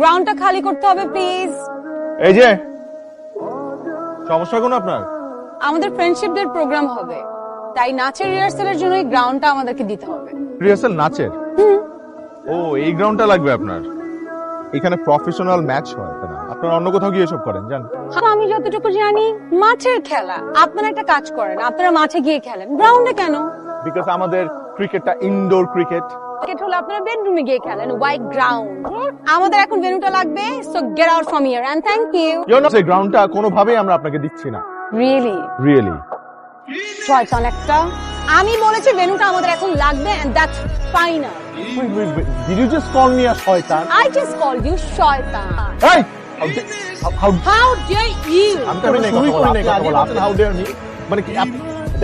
গ্রাউন্ডটা খালি করতে হবে প্লিজ এই যে সমস্যা কোন আপনার? আমাদের ফ্রেন্ডশিপ ডে প্রোগ্রাম হবে। তাই নাচের রিহার্সালের জন্য এই গ্রাউন্ডটা আমাদেরকে দিতে হবে। রিহার্সাল নাচের? ও এই গ্রাউন্ডটা লাগবে আপনার। এখানে প্রফেশনাল ম্যাচ হয় না? আপনারা অন্য কোথাও গিয়ে এসব করেন জান হ্যাঁ, আমি যতটুকু জানি মাঠের খেলা। আপনারা একটা কাজ করেন আপনারা মাঠে গিয়ে খেলেন। গ্রাউন্ডে কেন? বিকজ আমাদের ক্রিকেটটা ইনডোর ক্রিকেট ক্রিকেট হলে আপনারা বেডরুমে গিয়ে খেলেন হোয়াইট গ্রাউন্ড আমাদের এখন ভেন্যুটা লাগবে so get out from here and thank you you know সেই গ্রাউন্ডটা কোনোভাবেই আমরা আপনাকে দিচ্ছি না। রিয়েলি রিয়েলি শয়তান একটা আমি বলেছি ভেন্যুটা আমাদের এখন লাগবে and that's final did you just call me a শয়তান? আই জাস্ট কলড ইউ শয়তান। এই how dare- how- how- how dare you আমি তো এখন শুরুই করি নাই কথা বলা। আপনি how dare me? মানে কি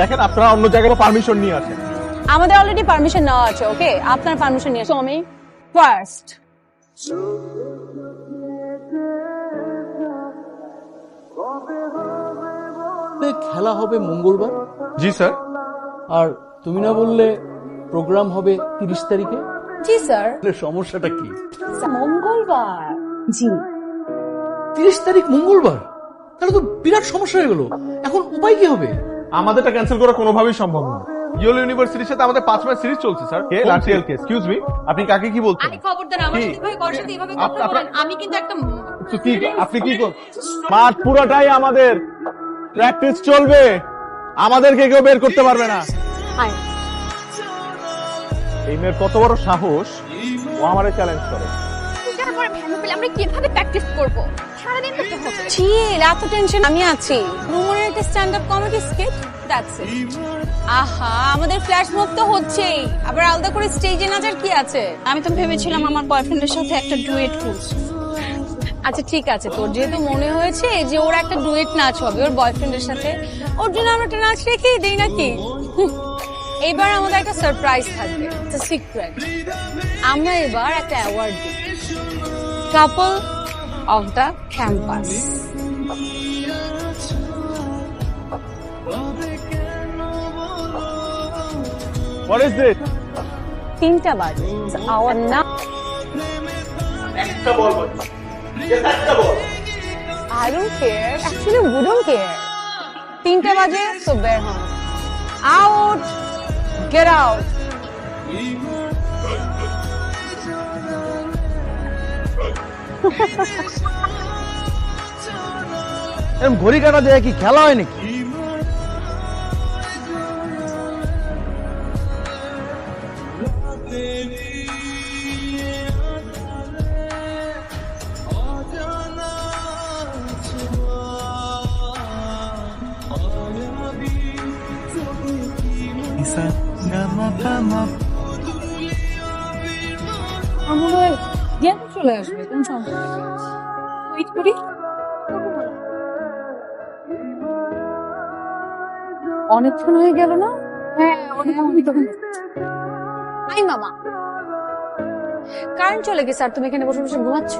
দেখেন আপনারা অন্য জায়গায় পারমিশন নিয়ে আসেন আমাদের অলরেডি পারমিশন নেওয়া আছে ওকে আপনার পারমিশন নিয়ে আসো আমি ফার্স্ট খেলা হবে মঙ্গলবার? জি স্যার। আর তুমি না বললে প্রোগ্রাম হবে তিরিশ তারিখে? জি স্যার। সমস্যাটা কি? মঙ্গলবার। জি। তিরিশ তারিখ মঙ্গলবার? তাহলে তো বিরাট সমস্যা হয়ে গেল। এখন উপায় কি হবে? আমাদেরটা ক্যান্সেল করা কোনোভাবেই সম্ভব না। ইয়েলো ইউনিভার্সিটির সাথে আমাদের পাঁচ ম্যাচ সিরিজ চলছে স্যার। কে? কে? এক্সকিউজ মি আপনি কাকে কি বলছেন? আরে আমার সাথে ভাই কার সাথে এভাবে কথা বলেন আমি কিন্তু একটা তো কি আপনি কি কর মাঠ পুরোটাই আমাদের। প্র্যাকটিস চলবে। আমাদেরকে কেউ বের করতে পারবে না। এই মেয়ের কত বড় সাহস? ও আমারে চ্যালেঞ্জ করে। আমরা কীভাবে প্র্যাকটিস করব? সারাদিন হবে চিল এত টেনশন আমি আছি। রুমনের একটা stand up comedy skit that's আহা, আমাদের ফ্ল্যাশ মুভ তো হচ্ছেই। আবার আলাদা করে স্টেজে নাচার কি আছে? আমি তো ভেবেছিলাম আমার বয়ফ্রেন্ডের সাথে একটা ডুয়েট করব আচ্ছা ঠিক আছে, তোর যেহেতু মনে হয়েছে যে ওর একটা ডুয়েট নাচ হবে ওর বয়ফ্রেন্ডের সাথে, ওর জন্য আমরা একটা নাচ রেখেই দেই নাকি? এবার আমাদের একটা সারপ্রাইজ থাকবে সিক্রেট আমরা এবার একটা অ্যাওয়ার্ড দিই couple of the campus what is this তিনটা বাজে। আওয়ার না একটা বল একটা বল। I don't care. Actually, we don't care. তিনটে বাজে তো বের হন। আউট গেট আউট এরকম ঘড়ি কাটা দেয় কি খেলা হয় নাকি? আমার জ্ঞান চলে আসবে কোন সমস্যা ওয়েট করি অনেকক্ষণ হয়ে গেল না হ্যাঁ অনেক আমি তখন আই মামা কারেন্ট চলে গেছে আর তুমি এখানে বসে বসে ঘুমাচ্ছ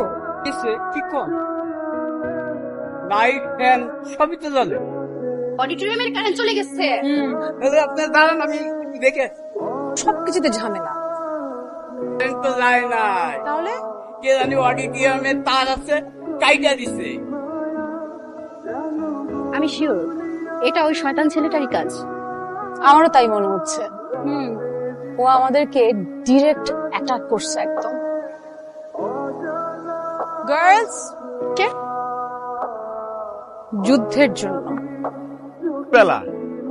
কি কম লাইট ফ্যান সবই তো জ্বলে অডিটোরিয়ামের কারেন্ট চলে গেছে। আপনার দাঁড়ান আমি দেখে সবকিছুতে ঝামেলা। কারেন্ট তো যায় নাই। তাহলে? কে জানি অডিটোরিয়ামে তার আছে কাইটা দিছে। আমি শিওর এটা ওই শয়তান ছেলেটারই কাজ। আমারও তাই মনে হচ্ছে। ও আমাদেরকে ডিরেক্ট অ্যাটাক করছে একদম। গার্লস কে? যুদ্ধের জন্য। বেলা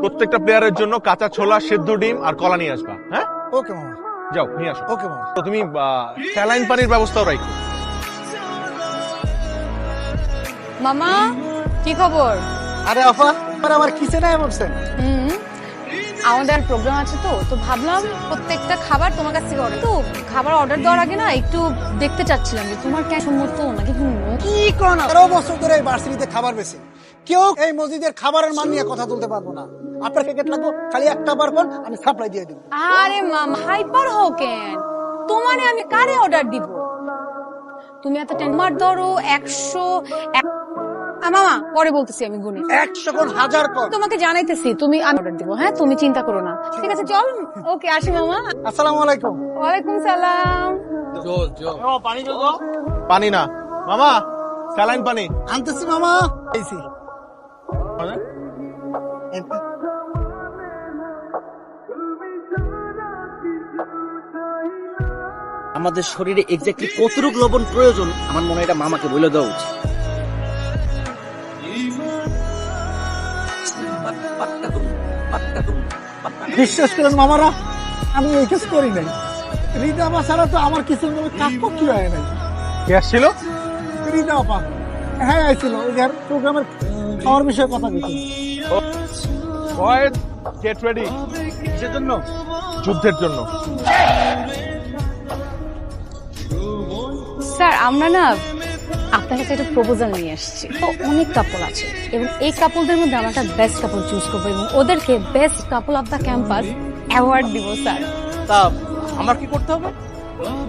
প্রত্যেকটা প্লেয়ারের জন্য কাঁচা ছোলা সেদ্ধ ডিম আর কলা নিয়ে আসবা হ্যাঁ? ওকে মামা। যাও নিয়ে আসো। ওকে মামা। তো তুমি স্যালাইন পানির ব্যবস্থাও রাখো মামা কি খবর? আরে আফা আর আমার কিসে নাই বলছেন? হুম আমাদের প্রোগ্রাম আছে তো তো ভাবলাম প্রত্যেকটা খাবার তোমার কাছ থেকে অর্ডার তো খাবার অর্ডার দেওয়ার আগে না একটু দেখতে চাচ্ছিলাম যে তোমার কেন সম্মত নাকি কি কোন তেরো বছর ধরে এই ভার্সিটিতে খাবার বেশি। কেউ এই মসজিদের খাবারের মান নিয়ে কথা তুলতে পারব না। আপনার ক্রিকেট লাগবো খালি একটা বার কোন আমি সাপ্লাই দিয়ে দিব। আরে মামা হাইপার হও কেন? তোমারে আমি কারে অর্ডার দিব? তুমি এত টেনমার ধরো একশো মামা পরে বলতেছি আমি গুনি। একশো কোন হাজার কোন তোমাকে জানাইতেছি তুমি আমি অর্ডার দিব হ্যাঁ? তুমি চিন্তা করো না। ঠিক আছে চল। ওকে আসি মামা। আসসালামু আলাইকুম। ওয়ালাইকুম সালাম। পানি না। মামা স্যালাইন পানি। আনতেছি মামা। এইছি আমাদের শরীরে এক্স্যাক্টলি কতটুকু লবণ প্রয়োজন আমার মনে হয় এটা মামাকে বলে দেওয়া উচিত। বিশ্বাস করেন মামারা আমি এই কাজ করি নাই। রিদা আপা ছাড়া তো আমার কিছু কাজ কি হয় নাই। কে আসছিল? রিদা আপা হ্যাঁ আইছিল। ওই প্রোগ্রামের খাওয়ার বিষয়ে কথা বলছি। বয়েজ গেট রেডি কিসের জন্য? যুদ্ধের জন্য। স্যার আমরা না আপনার কাছে একটা প্রপোজাল নিয়ে এসেছি। তো অনেক কাপল আছে এবং এই কাপলদের মধ্যে আমরা একটা বেস্ট কাপল চুজ করব এবং ওদেরকে best couple of the campus award দিব স্যার। তা আমার কি করতে হবে?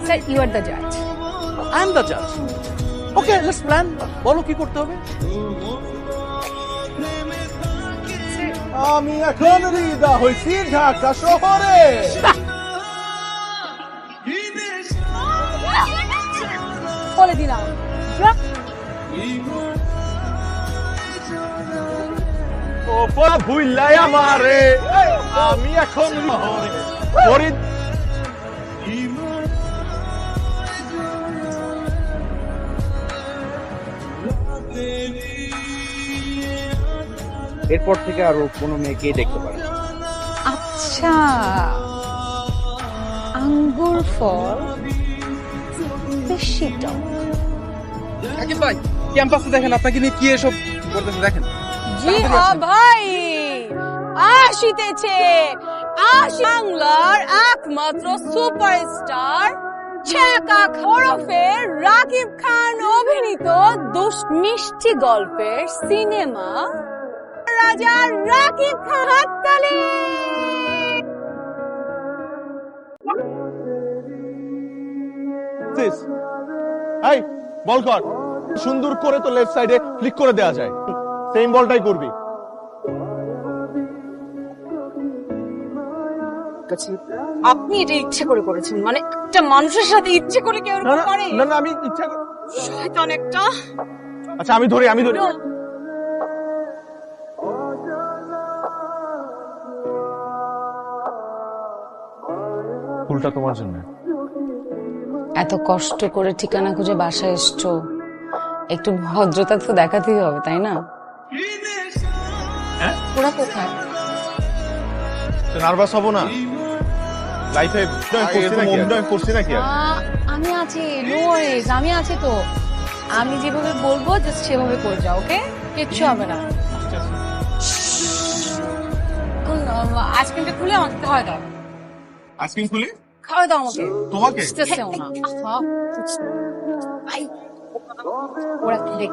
স্যার ইউ আর দ্য জাজ আই এম দ্য জাজ ওকে লেটস প্ল্যান বলো কি করতে হবে? আমি এখন রিদা হইছি ঢাকা শহরে। বলে দিলাম। ও পা ভুইলাই আমারে। আমি এখন ফরিদ। এরপর থেকে আরও কোনো মেয়েকেই দেখতে পারে না। আচ্ছা আঙ্গুর ফল বেশি টক। আকিব ভাই ক্যাম্পাসে দেখেন আপনাকে নিয়ে কি এসব করতেছে দেখেন। জি হ্যাঁ ভাই আসিতেছে আশি বাংলার একমাত্র সুপারস্টার ছ্যাকা খরফে রাকিব খান অভিনীত দুষ মিষ্টি গল্পের সিনেমা। রাজা রাকিব খান হাততালি এই বল কর। সুন্দর করে তো লেফট সাইডে ক্লিক করে দেওয়া যায়। সেম বলটাই করবি। আপনি এটা ইচ্ছে করে করেছেন মানে একটা মানুষের সাথে ইচ্ছে করে কেউ করে? না, না আমি ইচ্ছা করে শয়তান একটা। আচ্ছা আমি ধরি আমি ধরি। ফুলটা তোমার জন্য। এত কষ্ট করে ঠিকানা খুঁজে বাসায় এসছো। একটু ভদ্রতা তো দেখাতেই হবে তাই না? ওরা কোথায়? নার্ভাস হব না? লাইফে করছি নাকি আমি আছি নো ওয়ারিজ আমি আছি তো। আমি যেভাবে বলব জাস্ট সেভাবে করে যাও ওকে কিচ্ছু হবে না। আইসক্রিমটা খুলে আমাকে খাওয়াই দাও। আইসক্রিম খুলি। খাওয়া দাও আমাকে তোমাকে? বুঝতেছেও না। সব ওরা কি